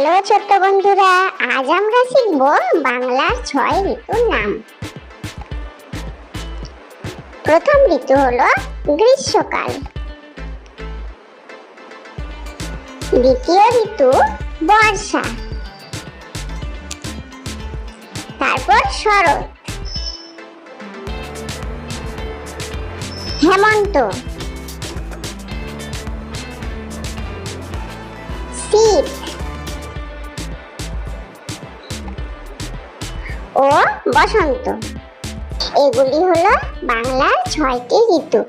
Hello ছোট্ট বন্ধুরা, আজ আমরা শিখব বাংলার ছয় ঋতুর নাম। প্রথম ঋতু হলো গ্রীষ্মকাল। দ্বিতীয় ঋতু বর্ষা। তারপর শরৎ। হেমন্ত। ও বসন্ত। এগুলি হলো বাংলার ছয়টি ঋতু।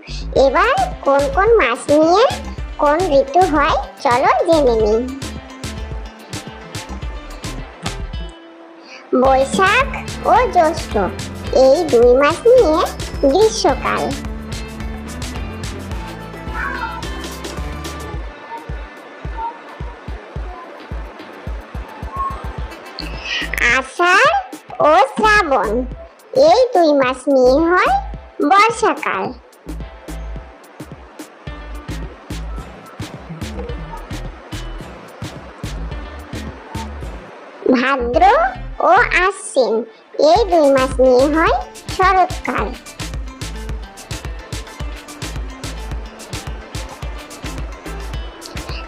এবার কোন কোন মাস নিয়ে কোন ঋতু হয়, চলো জেনে নিই। বৈশাখ ও জ্যৈষ্ঠ, এই দুই মাস নিয়ে গ্রীষ্মকাল। আষাঢ় ও শ্রাবণ, এই দুই মাস নিয়ে হয় বর্ষাকাল। ভাদ্র ও আশ্বিন, এই দুই মাস নিয়ে হয় শরৎকাল।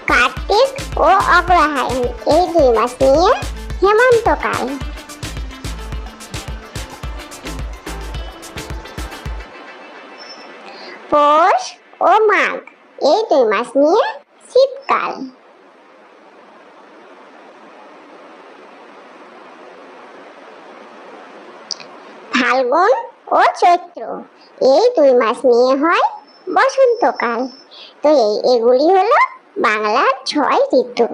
কার্তিক ও অগ্রহায়ণ, এই দুই মাস নিয়ে হেমন্তকাল। পৌষ ও মাঘ এই দুই মাস নিয়ে শীতকাল। ফাল্গুন ও চৈত্র, এই দুই মাস নিয়ে হয় বসন্তকাল। তো এই এগুলি হলো বাংলার ছয় ঋতু।